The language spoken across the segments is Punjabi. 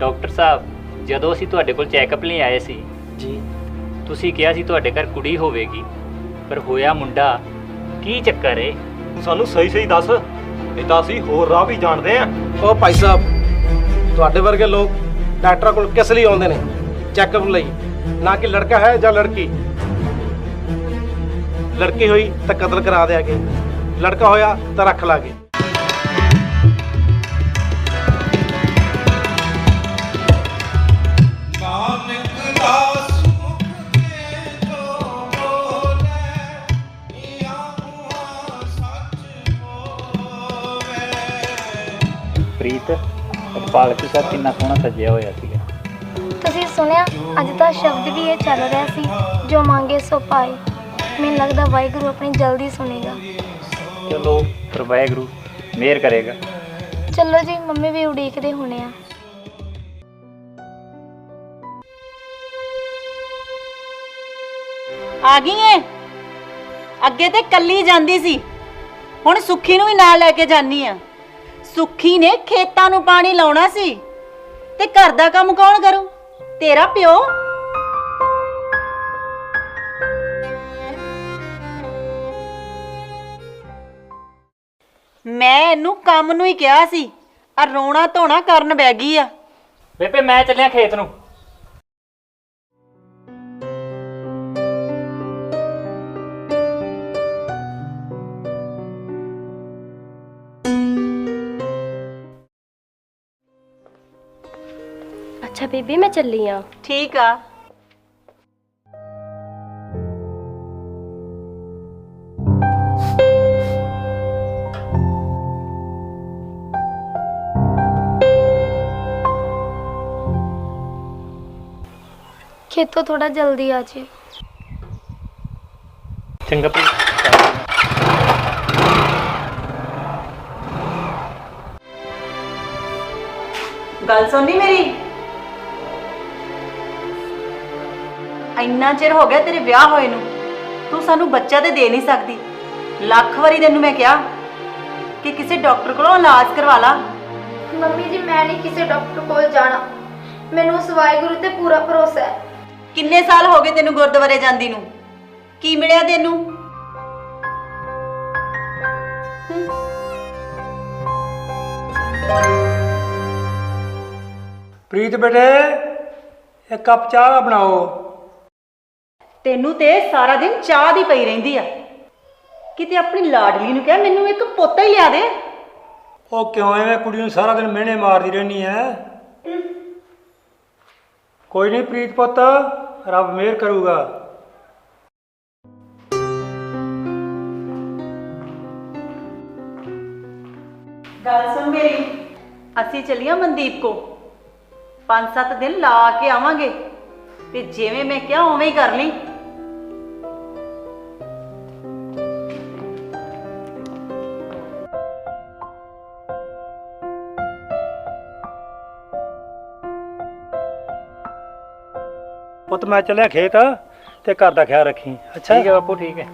ਡਾਕਟਰ ਸਾਹਿਬ ਜਦੋਂ ਅਸੀਂ ਤੁਹਾਡੇ ਕੋਲ ਚੈੱਕਅਪ ਲਈ ਆਏ ਸੀ ਜੀ। ਤੁਸੀਂ ਕਿਹਾ ਸੀ ਤੁਹਾਡੇ ਘਰ ਕੁੜੀ ਹੋਵੇਗੀ ਪਰ ਹੋਇਆ ਮੁੰਡਾ ਕੀ ਚੱਕਰ ਏ? ਤੂੰ ਸਾਨੂੰ ਸਹੀ ਸਹੀ ਦੱਸ ਇਹ ਤਾਂ ਅਸੀਂ ਹੋਰ ਰਾਹ ਵੀ ਜਾਣਦੇ ਆ। ਉਹ ਭਾਈ ਸਾਹਿਬ ਤੁਹਾਡੇ ਵਰਗੇ ਲੋਕ ਡਾਕਟਰਾਂ ਕੋਲ ਕਿਸ ਲਈ ਆਉਂਦੇ ਨੇ ਚੈੱਕਅਪ ਲਈ? ਨਾ ਕਿ ਲੜਕਾ ਹੈ ਜਾਂ ਲੜਕੀ? ਲੜਕੀ ਹੋਈ ਤਾਂ ਕਤਲ ਕਰਾ ਦਿਆਂਗੇ ਲੜਕਾ ਹੋਇਆ ਤਾਂ ਰੱਖ ਲਾਂਗੇ। ਪਾਲਕੀ ਸਾਹਿਬ ਕਿੰਨਾ ਸੋਹਣਾ ਸਜਿਆ ਹੋਇਆ ਸੀਗਾ। ਤੁਸੀਂ ਸੁਣਿਆ ਅੱਜ ਦਾ ਸ਼ਬਦ ਵੀ ਇਹ ਚੱਲ ਰਿਹਾ ਸੀ ਜੋ ਮੰਗੇ ਸੋ ਪਾਏ। ਮੈਨੂੰ ਲੱਗਦਾ ਵਾਹਿਗੁਰੂ ਆਪਣੀ ਜਲਦੀ ਸੁਣੇਗਾ। ਚਲੋ ਪਰ ਵਾਹਿਗੁਰੂ ਮਿਹਰ ਕਰੇਗਾ। ਚਲੋ ਜੀ ਮੰਮੀ ਵੀ ਉਡੀਕਦੇ ਹੋਣੇ ਆ। ਆ ਗਈ ਏ? ਅੱਗੇ ਤੇ ਕੱਲੀ ਜਾਂਦੀ ਸੀ। ਹੁਣ ਸੁੱਖੀ ਨੂੰ ਵੀ ਨਾਲ ਲੈ ਕੇ ਜਾਨੀ ਆ। ਸੁੱਖੀ ਨੇ ਖੇਤਾਂ ਨੂੰ ਪਾਣੀ ਲਾਉਣਾ ਸੀ। ਤੇ ਘਰ ਦਾ ਕੰਮ ਕੌਣ ਕਰੂ? ਤੇਰਾ ਪਿਓ? ਮੈਂ ਇਹਨੂੰ ਕੰਮ ਨੂੰ ਹੀ ਕਿਹਾ ਸੀ। ਆ ਰੋਣਾ ਧੋਣਾ ਕਰਨ ਬੈ ਗਈ ਆ। ਬੇਬੇ, ਮੈਂ ਚੱਲਿਆ ਖੇਤ ਨੂੰ। ਅੱਛਾ ਬੀਬੀ ਮੈਂ ਚੱਲੀ ਆ ਠੀਕ ਆ ਖੇਤੋਂ ਥੋੜਾ ਜਲਦੀ ਆ ਜੀ ਚੰਗਾ ਪ੍ਰੀਤ ਗੱਲ ਸੁਣਨੀ ਇੰਨਾ ਚਿਰ ਹੋ ਗਿਆ ਤੇਰੇ ਵਿਆਹ ਹੋਏ ਨੂੰ। ਤੂੰ ਸਾਨੂੰ ਬੱਚਾ ਤੇ ਦੇ ਨਹੀਂ ਸਕਦੀ। ਲੱਖ ਵਾਰੀ ਤੈਨੂੰ ਮੈਂ ਕਿਹਾ ਕਿ ਕਿਸੇ ਡਾਕਟਰ ਕੋਲੋਂ ਇਲਾਜ ਕਰਵਾ ਲਾ। ਮੰਮੀ ਜੀ ਮੈਂ ਨਹੀਂ ਕਿਸੇ ਡਾਕਟਰ ਕੋਲ ਜਾਣਾ। ਮੈਨੂੰ ਉਸ ਵਾਹਿਗੁਰੂ ਤੇ ਪੂਰਾ ਭਰੋਸਾ ਹੈ। ਕਿੰਨੇ ਸਾਲ ਹੋ ਗਏ ਤੈਨੂੰ ਗੁਰਦੁਆਰੇ ਜਾਂਦੀ ਨੂੰ? ਕੀ ਮਿਲਿਆ ਤੈਨੂੰ? ਪ੍ਰੀਤ ਬੇਟੇ ਇੱਕ ਕੱਪ ਚਾਹ ਬਣਾਓ। ਤੈਨੂੰ ਤੇ ਸਾਰਾ ਦਿਨ ਚਾਹ ਦੀ ਪਈ ਰਹਿੰਦੀ ਆ। ਕਿਤੇ ਆਪਣੀ ਲਾਡਲੀ ਨੂੰ ਕਹਿ ਮੈਨੂੰ ਇੱਕ ਪੋਤਾ ਹੀ ਲਿਆ ਦੇ। ਉਹ ਕਿਉਂ ਐਵੇਂ ਕੁੜੀ ਨੂੰ ਸਾਰਾ ਦਿਨ ਮਿਹਣੇ ਮਾਰਦੀ ਰਹਿਣੀ ਐ? ਕੋਈ ਨਹੀਂ ਪ੍ਰੀਤ ਪੁੱਤ ਰੱਬ ਮਿਹਰ ਕਰੂਗਾ। ਗੱਲ ਸੁਣ ਮੇਰੀ ਅਸੀਂ ਚੱਲੀਆਂ ਮਨਦੀਪ ਕੋ। ਪੰਜ ਸੱਤ ਦਿਨ ਲਾ ਕੇ ਆਵਾਂਗੇ। ਤੇ ਜਿਵੇਂ ਮੈਂ ਕਿਹਾ ਉਵੇਂ ਹੀ ਕਰ ਲਈ। ਮੈਂ ਚੱਲਿਆ ਖੇਤ ਤੇ ਘਰ ਦਾ ਖਿਆਲ ਰੱਖੀ। ਅੱਛਾ। ਠੀਕ ਹੈ ਬਾਪੂ ਠੀਕ ਹੈ।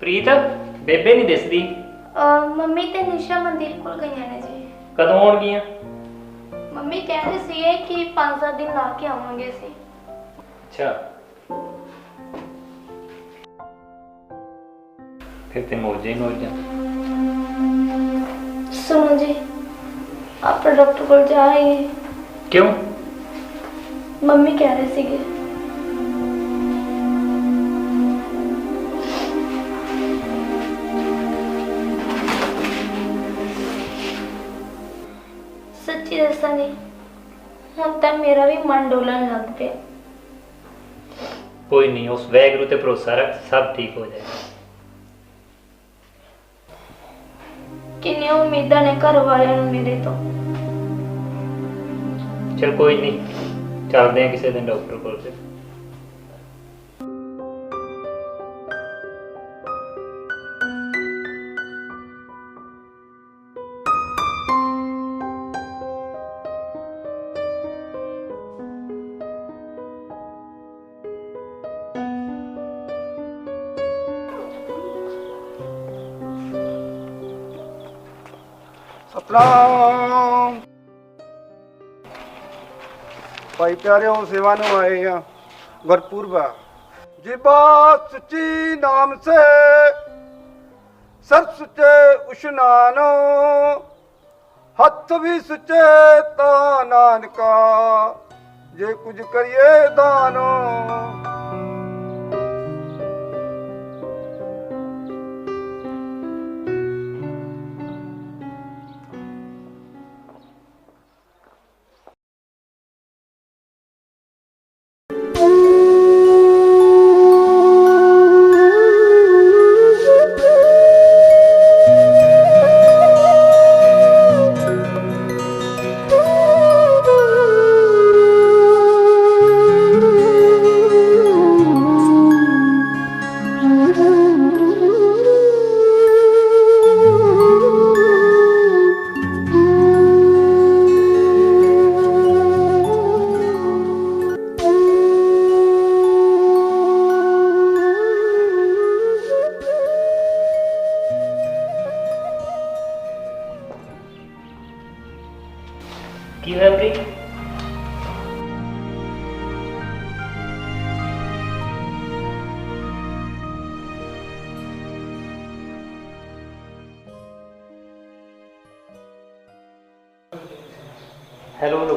ਪ੍ਰੀਤ ਬੇਬੇ ਨਹੀਂ ਦਿਸਦੀ? ਮੰਮੀ ਤੇ ਨਿਸ਼ਾ ਮਨਦੀਪ ਕੋਲ ਗਈਆਂ ਨੇ ਜੀ। ਕਦੋਂ ਆਉਣਗੀਆਂ? ਮੰਮੀ ਕਹਿੰਦੇ ਸੀਗੇ ਕਿ 5-7 ਦਿਨ ਲਾ ਕੇ ਆਵਾਂਗੇ ਅਸੀਂ। ਅੱਛਾ। ਫਿਰ ਤੇ ਮੌਜਾਂ ਹੀ ਮੌਜਾਂ ਸੁਣੋ ਜੀ ਆਪਾਂ ਡਾਕਟਰ ਕੋਲ ਜਾ ਰਹੇ ਹਾਂ। ਕਿਉਂ? ਮੰਮੀ ਕਹਿ ਰਹੇ ਸੀਗੇ। ਸੱਚੀ ਦੱਸਾਂ ਜੀ ਹੁਣ ਤਾਂ ਮੇਰਾ ਵੀ ਮਨ ਡੋਲਣ ਲੱਗ ਪਿਆ। ਕੋਈ ਨਹੀਂ ਉਸ ਵੈਗਰੂ ਤੇ ਭਰੋਸਾ ਰੱਖ ਸਭ ਠੀਕ ਹੋ ਜਾਏਗਾ। ਕਿੰਨੀਆਂ ਉਮੀਦਾਂ ਨੇ ਘਰ ਵਾਲਿਆਂ ਨੂੰ ਮੇਰੇ ਤੋਂ। ਚਲ ਕੋਈ ਨਹੀਂ ਚੱਲਦੇ ਆ ਕਿਸੇ ਦਿਨ ਡਾਕਟਰ ਕੋਲ ਫਿਰ। ਭਾਈ ਪਿਆਰਿਓ, ਸੇਵਾ ਨੂੰ ਆਏ ਆ। ਗੁਰਪੁਰਬਾ ਜਿਬਾ ਸੱਚੀ ਨਾਮ ਸੇ, ਸਰ ਸੁਚੇ ਉਸ਼ਨਾਨੋ, ਹੱਥ ਵੀ ਸੁਚੇ ਤਾ ਨਾਨਕਾ। ਜੇ ਕੁਝ ਕਰੀਏ ਦਾਨੋ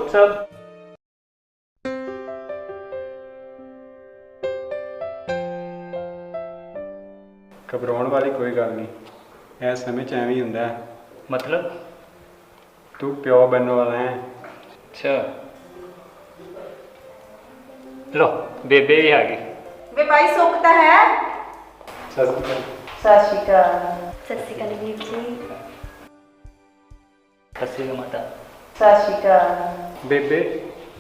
ਸਾਹਿਬ ਘਬਰਾਉਣ ਵਾਲੀ ਕੋਈ ਗੱਲ ਨਹੀਂ। ਇਸ ਸਮੇਂ 'ਚ ਐਵੇਂ ਹੀ ਹੁੰਦਾ ਹੈ। ਮਤਲਬ? ਤੂੰ ਪਿਓ ਬਣਨ ਵਾਲਾ ਹੈ। ਅੱਛਾ। ਲੋ ਬੇਬੇ ਵੀ ਆ ਗਈ। ਵੇ ਭਾਈ ਸੁੱਖ ਤਾਂ ਹੈ? ਸਤਿ ਸ਼੍ਰੀ ਅਕਾਲ। ਸਤਿ ਸ਼੍ਰੀ ਅਕਾਲ। ਸਤਿ ਸ਼੍ਰੀ ਅਕਾਲ ਵੀਰ ਜੀ। ਸੱਸੀ ਮਾਤਾ। ਸਤਿ ਸ਼੍ਰੀ ਅਕਾਲ। ਬੇਬੇ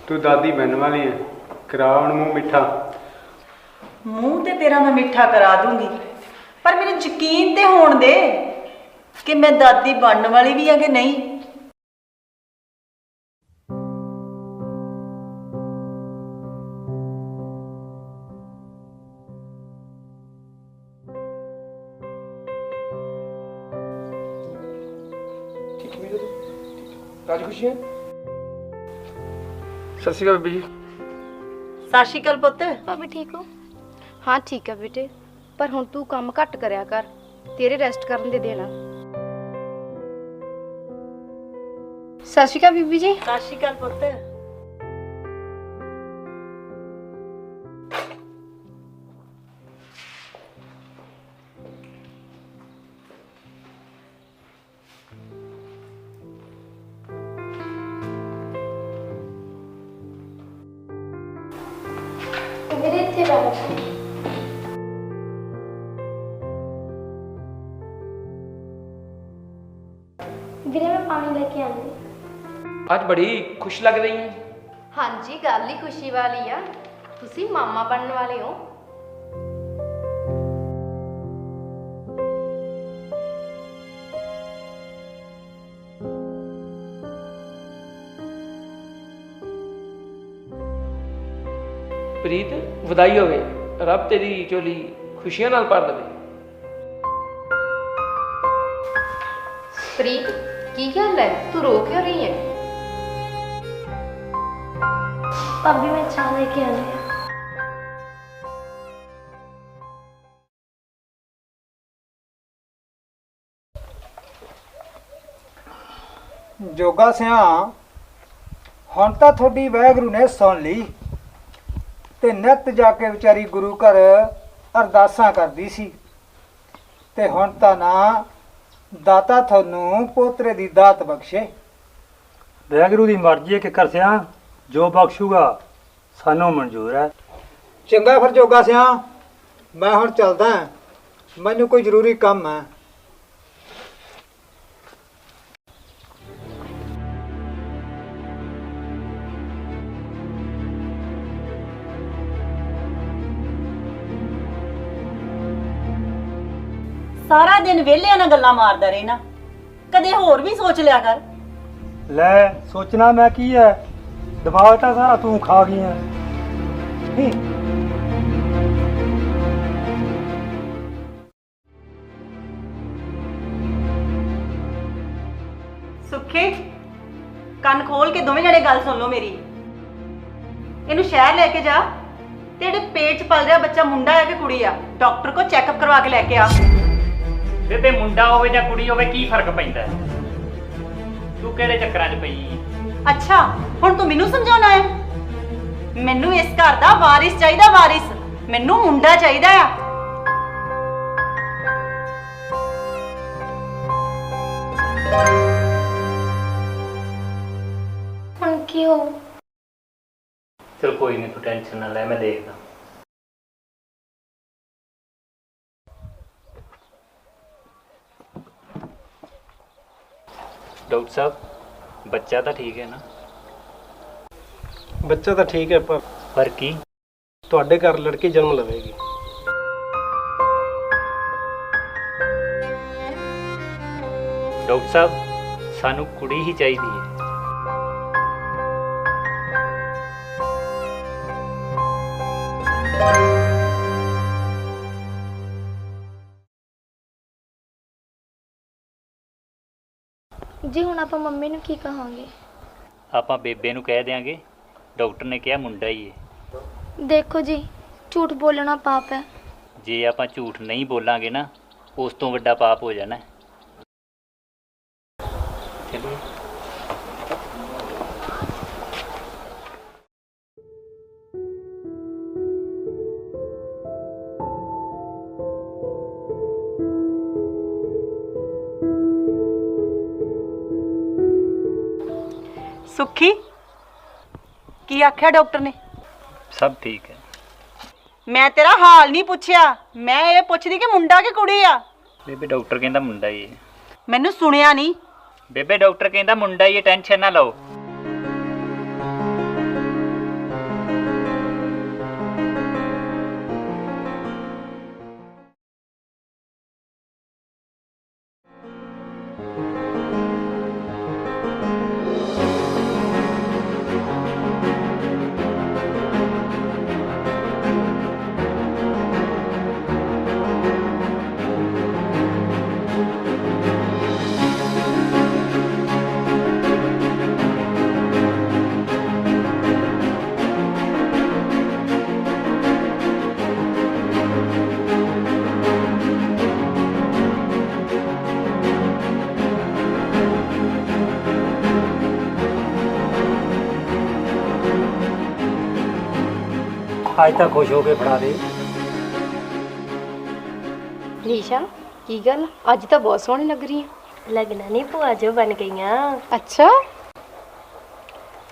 ਤੂੰ ਦਾਦੀ ਬਣਨ ਵਾਲੀ ਹੈ ਕਰਾ ਹੁਣ ਮੂੰਹ ਮਿੱਠਾ। ਮੂੰਹ ਤੇ ਤੇਰਾ ਮੈਂ ਮਿੱਠਾ ਕਰਾ ਦੂੰਗੀ। ਪਰ ਮੈਨੂੰ ਯਕੀਨ ਤੇ ਹੋਣ ਦੇ ਕਿ ਮੈਂ ਦਾਦੀ ਬਣਨ ਵਾਲੀ ਵੀ ਆ ਕਿ ਨਹੀਂ। ਰਾਜ ਖੁਸ਼ੀ ਹੈ ਸਤਿ ਸ਼੍ਰੀ ਅਕਾਲ ਬੀਬੀ ਜੀ। ਸਤਿ ਸ਼੍ਰੀ ਅਕਾਲ ਪੁੱਤ। ਭਾਬੀ ਠੀਕ ਹੋ? ਹਾਂ ਠੀਕ ਆ ਬੇਟੇ। ਪਰ ਹੁਣ ਤੂੰ ਕੰਮ ਘੱਟ ਕਰਿਆ ਕਰ। ਤੇਰੇ ਰੈਸਟ ਕਰਨ ਦੇ ਦੇਣਾ। ਸਤਿ ਸ਼੍ਰੀ ਅਕਾਲ ਬੀਬੀ ਜੀ। ਸਤਿ ਸ਼੍ਰੀ ਅਕਾਲ ਪੁੱਤ। ਵੀਰੇ ਮੈਂ ਪਾਣੀ ਲੈ ਕੇ ਆਂਦੀ ਅੱਜ ਬੜੀ ਖੁਸ਼ ਲੱਗ ਰਹੀ ਹੈ। ਹਾਂਜੀ ਗੱਲ ਹੀ ਖੁਸ਼ੀ ਵਾਲੀ ਆ। ਤੁਸੀਂ ਮਾਮਾ ਬਣਨ ਵਾਲੇ ਹੋ। ਪ੍ਰੀਤ ਵਧਾਈ ਹੋਵੇ। ਰੱਬ ਤੇਰੀ ਝੋਲੀ ਖੁਸ਼ੀਆਂ ਨਾਲ ਭਰ ਦੇਵੇ। ਪ੍ਰੀਤ ਕੀ ਗੱਲ ਹੈ? ਤੂੰ ਰੋ ਕਿਉਂ ਰਹੀ ਹੈ? ਭਾਬੀ ਮੈਂ ਚਾਹ ਲੈ ਕੇ ਹਾਂ। ਜੋਗਾ ਸਿਆ ਹੁਣ ਤਾਂ ਤੁਹਾਡੀ ਵਾਹਿਗੁਰੂ ਨੇ ਸੁਣ ਲਈ ਤੇ ਨਿੱਤ ਜਾ ਕੇ ਵਿਚਾਰੀ ਗੁਰੂ ਘਰ ਅਰਦਾਸਾਂ ਕਰਦੀ ਸੀ ਤੇ ਹੁਣ ਤਾਂ ਨਾ ਦਾਤਾ ਤੁਹਾਨੂੰ ਪੋਤਰੇ ਦੀ ਦਾਤ ਬਖਸ਼ੇ। ਵਾਹਿਗੁਰੂ ਦੀ ਮਰਜ਼ੀ ਹੈ ਕਿ ਕਰਸਿਆ ਜੋ ਬਖਸ਼ੂਗਾ ਸਾਨੂੰ ਮਨਜ਼ੂਰ ਹੈ। ਚੰਗਾ ਫਿਰ ਜੋਗਾ ਸਿਆ ਮੈਂ ਹੁਣ ਚੱਲਦਾ। ਮੈਨੂੰ ਕੋਈ ਜ਼ਰੂਰੀ ਕੰਮ ਹੈ। ਸਾਰਾ ਦਿਨ ਵਿਹਲਿਆਂ ਨਾਲ ਗੱਲਾਂ ਮਾਰਦਾ ਰਹਿਣਾ। ਕਦੇ ਹੋਰ ਵੀ ਸੋਚ ਲਿਆ ਕਰ। ਲੈ ਸੋਚਣਾ ਮੈਂ ਕੀ ਹੈ ਦਿਮਾਗ ਤਾਂ ਸਾਰਾ ਤੂੰ ਖਾ ਗਈ ਹੈ। ਸੁੱਖ ਸੁੱਖੇ ਕੰਨ ਖੋਲ ਕੇ ਦੋਵੇਂ ਜਣੇ ਗੱਲ ਸੁਣ ਲਓ ਮੇਰੀ। ਇਹਨੂੰ ਸ਼ਹਿਰ ਲੈ ਕੇ ਜਾ। ਤੇ ਜਿਹੜੇ ਪੇਟ 'ਚ ਪਲ ਰਿਹਾ ਬੱਚਾ ਮੁੰਡਾ ਹੈ ਕਿ ਕੁੜੀ ਆ? ਡਾਕਟਰ ਕੋ ਚੈੱਕਅਪ ਕਰਵਾ ਕੇ ਲੈ ਕੇ ਆ। ਬੇਬੇ ਮੁੰਡਾ ਹੋਵੇ ਜਾਂ ਕੁੜੀ ਹੋਵੇ ਕੀ ਫ਼ਰਕ ਪੈਂਦਾ? ਹੈ? ਤੂੰ ਕਿਹੜੇ ਚੱਕਰਾਂ 'ਚ ਪਈ? ਹੈ? ਅੱਛਾ ਹੁਣ ਤੂੰ ਮੈਨੂੰ ਸਮਝਾਉਣਾ ਹੈ? ਮੈਨੂੰ ਇਸ ਘਰ ਦਾ ਵਾਰਿਸ ਚਾਹੀਦਾ ਵਾਰਿਸ। ਮੈਨੂੰ ਮੁੰਡਾ ਚਾਹੀਦਾ ਆ। ਹੁਣ ਕੀ ਹੋ ਚਲ ਕੋਈ ਨਹੀਂ ਤੂੰ ਟੈਨਸ਼ਨ ਨਾ ਲੈ ਮੈਂ ਦੇਖਦਾ। ਡਾਕਟਰ ਸਾਹਿਬ ਬੱਚਾ ਤਾਂ ਠੀਕ ਹੈ ਨਾ? ਬੱਚਾ ਤਾਂ ਠੀਕ ਹੈ ਪਰ ਪਰ ਕੀ? ਤੁਹਾਡੇ ਘਰ ਲੜਕੀ ਜਨਮ ਲਵੇਗੀ। ਡਾਕਟਰ ਸਾਹਿਬ ਸਾਨੂੰ ਕੁੜੀ ਹੀ ਚਾਹੀਦੀ ਹੈ। ਜੀ ਹੁਣ ਆਪਾਂ ਮੰਮੀ ਨੂੰ ਕੀ ਕਹਾਂਗੇ? ਆਪਾਂ ਬੇਬੇ ਨੂੰ ਕਹਿ ਦਿਆਂਗੇ ਡਾਕਟਰ ਨੇ ਕਿਹਾ ਮੁੰਡਾ ਹੀ ਹੈ ਦੇਖੋ ਜੀ ਝੂਠ ਬੋਲਣਾ ਪਾਪ ਹੈ। ਜੇ ਆਪਾਂ ਝੂਠ ਨਹੀਂ ਬੋਲਾਂਗੇ ਨਾ ਉਸ ਤੋਂ ਵੱਡਾ ਪਾਪ ਹੋ ਜਾਣਾ। ਹੈ। ਚਲਿਏ ਆਖਿਆ ਡਾਕਟਰ ਨੇ? ਸਭ ਠੀਕ ਹੈ। ਮੈਂ ਤੇਰਾ ਹਾਲ ਨਹੀਂ ਪੁੱਛਿਆ। ਮੈਂ ਇਹ ਪੁੱਛਦੀ ਕਿ ਮੁੰਡਾ ਕਿ ਕੁੜੀ ਆ? ਬੇਬੇ ਡਾਕਟਰ ਕਹਿੰਦਾ ਮੁੰਡਾ ਹੀ ਹੈ। ਮੈਨੂੰ ਸੁਣਿਆ ਨਹੀਂ। ਬੇਬੇ ਡਾਕਟਰ ਕਹਿੰਦਾ ਮੁੰਡਾ ਹੀ ਹੈ ਟੈਨਸ਼ਨ ਨਾ ਲਓ। ਅੱਜ ਤਾਂ ਖੁਸ਼ ਹੋ ਕੇ ਫੜਾ ਦੇ। ਰੀਸ਼ਾ ਕੀ ਗੱਲ? ਅੱਜ ਤਾਂ ਬਹੁਤ ਸੋਹਣੀ ਲੱਗ ਰਹੀ ਹੈ ਲੱਗਣਾ ਨਹੀਂ ਭੂਆ ਜੋ ਬਣ ਗਈਆਂ। ਅੱਛਾ।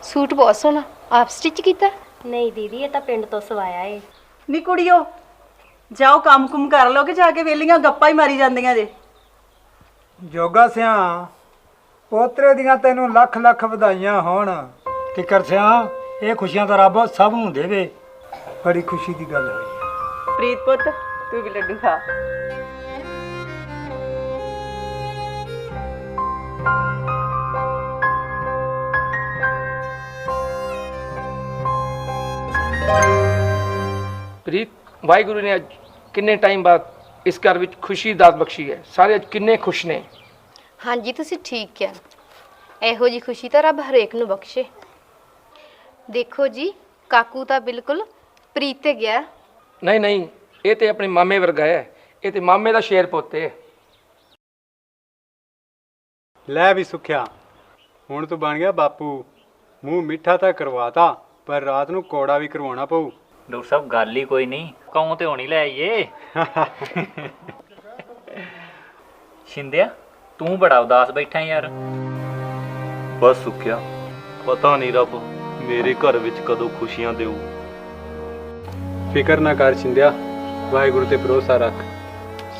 ਸੂਟ ਬਹੁਤ ਸੋਹਣਾ। ਆਪ ਸਟਿਚ ਕੀਤਾ? ਨਹੀਂ ਦੀਦੀ ਇਹ ਤਾਂ ਪਿੰਡ ਤੋਂ ਸਵਾਇਆ ਏ। ਨੀ ਕੁੜੀਓ ਜਾਓ ਕੰਮ ਕੁਮ ਕਰ ਲਓ ਕਿ ਜਾ ਕੇ ਵੇਲੀਆਂ ਗੱਪਾਂ ਹੀ ਮਾਰੀ ਜਾਂਦੀਆਂ ਜੇ। ਜੋਗਾ ਸਿਆ ਪੋਤਰੇ ਦੀਆਂ ਤੈਨੂੰ ਲੱਖ ਲੱਖ ਵਧਾਈਆਂ ਹੋਣ। ਕਿ ਕਰਸਿਆ ਇਹ ਖੁਸ਼ੀਆਂ ਤਾਂ ਰੱਬ ਸਭ ਨੂੰ ਦੇਵੇ। ਬੜੀ ਖੁਸ਼ੀ ਦੀ ਗੱਲ ਹੋਈ ਹੈ। ਪ੍ਰੀਤ ਪੁੱਤ ਤੂੰ ਵੀ ਲੱਡੂ ਖਾ। ਪ੍ਰੀਤ ਵਾਹਿਗੁਰੂ ਨੇ ਅੱਜ ਕਿੰਨੇ ਟਾਈਮ ਬਾਅਦ ਇਸ ਘਰ ਵਿੱਚ ਖੁਸ਼ੀ ਦਾਤ ਬਖਸ਼ੀ ਹੈ। ਸਾਰੇ ਅੱਜ ਕਿੰਨੇ ਖੁਸ਼ ਨੇ। ਹਾਂਜੀ ਤੁਸੀਂ ਠੀਕ ਕਿਹਾ ਇਹੋ ਜੀ ਖੁਸ਼ੀ ਤਾਂ ਰੱਬ ਹਰੇਕ ਨੂੰ ਬਖਸ਼ੇ। ਦੇਖੋ ਜੀ ਕਾਕੂ ਤਾਂ ਬਿਲਕੁਲ ਪ੍ਰੀਤ ਤੇ ਗਿਆ? ਨਹੀਂ ਨਹੀਂ ਇਹ ਤੇ ਆਪਣੇ ਮਾਮੇ ਵਰਗਾ ਹੈ। ਇਹ ਤੇ ਮਾਮੇ ਦਾ ਸ਼ੇਰ ਪੋਤੇ ਹੈ। ਲੈ ਵੀ ਸੁਖਿਆ। ਹੁਣ ਤੂੰ ਬਣ ਗਿਆ ਬਾਪੂ। ਮੂੰਹ ਮਿੱਠਾ ਤਾਂ ਕਰਵਾਤਾ ਪਰ ਰਾਤ ਨੂੰ ਕੋੜਾ ਵੀ ਕਰਵਾਉਣਾ ਪਊ। ਡਾਕਟਰ ਸਾਹਿਬ ਗੱਲ ਹੀ ਕੋਈ ਨਹੀਂ। ਕੌਂ ਤੇ ਹੋਣੀ ਲੈ ਆਈਏ? ਸ਼ਿੰਦਿਆ ਤੂੰ ਬੜਾ ਉਦਾਸ ਬੈਠਾ ਯਾਰ। ਬਸ ਸੁੱਖਿਆ ਪਤਾ ਨਹੀਂ ਰੱਬ ਮੇਰੇ ਘਰ ਵਿੱਚ ਕਦੋਂ ਖੁਸ਼ੀਆਂ ਦੇਊ। ਫਿਕਰ ਨਾ ਕਰ ਛਿੰਦਿਆ। ਵਾਹਿਗੁਰੂ ਤੇ ਭਰੋਸਾ ਰੱਖ।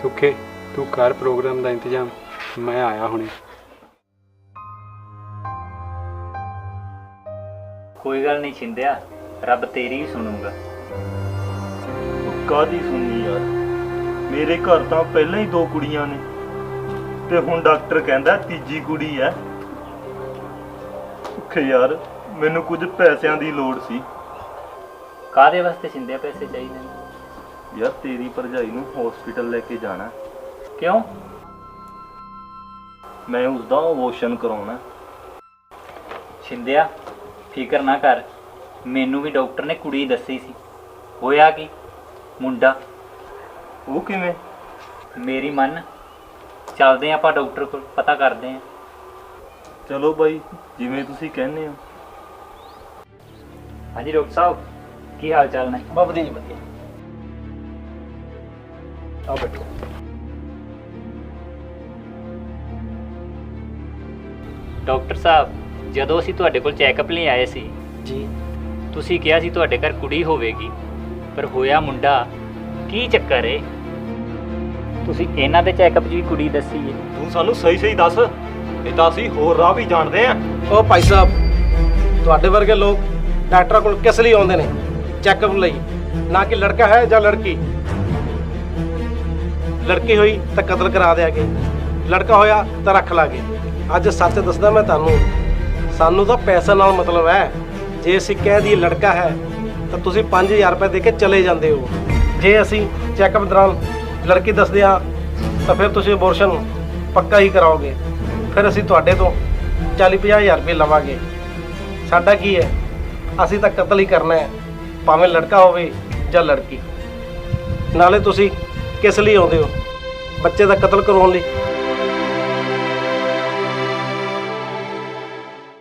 ਸੁਖੇ ਤੂੰ ਕਰ ਪ੍ਰੋਗਰਾਮ ਦਾ ਇੰਤਜ਼ਾਮ। ਮੈਂ ਆਇਆ ਹੁਣੇ। ਕੋਈ ਗੱਲ ਨਹੀਂ ਸ਼ਿੰਦਿਆ ਰੱਬ ਤੇਰੀ ਵੀ ਸੁਣੂਗਾ। ਕਾਦੀ ਸੁਣਨੀ ਯਾਰ? ਮੇਰੇ ਘਰ ਤਾਂ ਪਹਿਲਾਂ ਹੀ ਦੋ ਕੁੜੀਆਂ ਨੇ। ਤੇ ਹੁਣ ਡਾਕਟਰ ਕਹਿੰਦਾ ਤੀਜੀ ਕੁੜੀ ਐ ਕਿ ਯਾਰ ਮੈਨੂੰ ਕੁਝ ਪੈਸਿਆਂ ਦੀ ਲੋੜ ਸੀ। ਕਾਦੇ ਵਾਸਤੇ ਸ਼ਿੰਦਿਆ ਪੈਸੇ ਚਾਹੀਦੇ ਨੇ? ਯਾਰ ਤੇਰੀ ਭਰਜਾਈ ਨੂੰ ਹਸਪੀਟਲ ਲੈ ਕੇ ਜਾਣਾ। ਕਿਉਂ? ਮੈਂ ਉਸ ਦਾ ਅਬੋਰਸ਼ਨ ਕਰਾਉਣਾ। ਛਿੰਦਿਆ ਫਿਕਰ ਨਾ ਕਰ। ਮੈਨੂੰ ਵੀ ਡਾਕਟਰ ਨੇ ਕੁੜੀ ਦੱਸੀ ਸੀ। ਹੋਇਆ ਕੀ? ਮੁੰਡਾ। ਉਹ ਕਿਵੇਂ? ਮੇਰੀ ਮੰਨ। ਚੱਲਦੇ ਆਪਾਂ ਡਾਕਟਰ ਕੋਲ ਪਤਾ ਕਰਦੇ ਆਂ ਚਲੋ ਬਾਈ ਜਿਵੇਂ ਤੁਸੀਂ ਕਹਿੰਦੇ ਹੋ। ਹਾਂਜੀ ਡਾਕਟਰ ਸਾਹਿਬ। ਕੀ ਹਾਲ ਚਾਲ ਨੇ? ਬਹੁਤ ਵਧੀਆ ਜੀ ਵਧੀਆ। ਆਓ ਬੈਠੋ। ਡਾਕਟਰ ਸਾਹਿਬ ਜਦੋਂ ਅਸੀਂ ਤੁਹਾਡੇ ਕੋਲ ਚੈੱਕਅਪ ਲਈ ਆਏ ਸੀ ਜੀ। ਤੁਸੀਂ ਕਿਹਾ ਸੀ ਤੁਹਾਡੇ ਘਰ ਕੁੜੀ ਹੋਵੇਗੀ ਪਰ ਹੋਇਆ ਮੁੰਡਾ ਕੀ ਚੱਕਰ ਏ? ਤੁਸੀਂ ਇਹਨਾਂ ਦੇ ਚੈੱਕਅਪ 'ਚ ਵੀ ਕੁੜੀ ਦੱਸੀ ਏ। ਤੂੰ ਸਾਨੂੰ ਸਹੀ ਸਹੀ ਦੱਸ ਇਹ ਤਾਂ ਅਸੀਂ ਹੋਰ ਰਾਹ ਵੀ ਜਾਣਦੇ ਆ। ਉਹ ਭਾਈ ਸਾਹਿਬ ਤੁਹਾਡੇ ਵਰਗੇ ਲੋਕ ਡਾਕਟਰਾਂ ਕੋਲ ਕਿਸ ਲਈ ਆਉਂਦੇ ਨੇ? ਚੈੱਕਅਪ ਲਈ। ਨਾ ਕਿ ਲੜਕਾ ਹੈ ਜਾਂ ਲੜਕੀ। ਲੜਕੀ ਹੋਈ ਤਾਂ ਕਤਲ ਕਰਾ ਦਿਆਗੇ। ਲੜਕਾ ਹੋਇਆ ਤਾਂ ਰੱਖ ਲਾਗੇ। ਅੱਜ ਸੱਚ ਦੱਸਦਾ ਮੈਂ ਤੁਹਾਨੂੰ। ਸਾਨੂੰ ਤਾਂ ਪੈਸਾ ਨਾਲ ਮਤਲਬ ਹੈ। ਜੇ ਅਸੀਂ ਕਹਿ ਦਈਏ ਲੜਕਾ ਹੈ, ਤਾਂ ਤੁਸੀਂ 5000 ਰੁਪਏ ਦੇ ਕੇ ਚਲੇ ਜਾਂਦੇ ਹੋ। ਜੇ ਅਸੀਂ ਚੈੱਕਅਪ ਦੌਰਾਨ ਲੜਕੀ ਦੱਸਦੇ ਹਾਂ, ਤਾਂ ਫਿਰ ਤੁਸੀਂ ਅਬੋਰਸ਼ਨ ਪੱਕਾ ਹੀ ਕਰਾਓਗੇ। ਫਿਰ ਅਸੀਂ ਤੁਹਾਡੇ ਤੋਂ 40 ਹਜ਼ਾਰ ਰੁਪਏ ਲਵਾਂਗੇ। ਸਾਡਾ ਕੀ ਹੈ? ਅਸੀਂ ਤਾਂ ਕਤਲ ਹੀ ਕਰਨਾ ਹੈ। ਭਾਵੇਂ ਲੜਕਾ ਹੋਵੇ ਜਾਂ ਲੜਕੀ। ਨਾਲੇ ਤੁਸੀਂ ਕਿਸ ਲਈ ਆਉਂਦੇ ਹੋ? ਬੱਚੇ ਦਾ ਕਤਲ ਕਰਵਾਉਣ ਲਈ।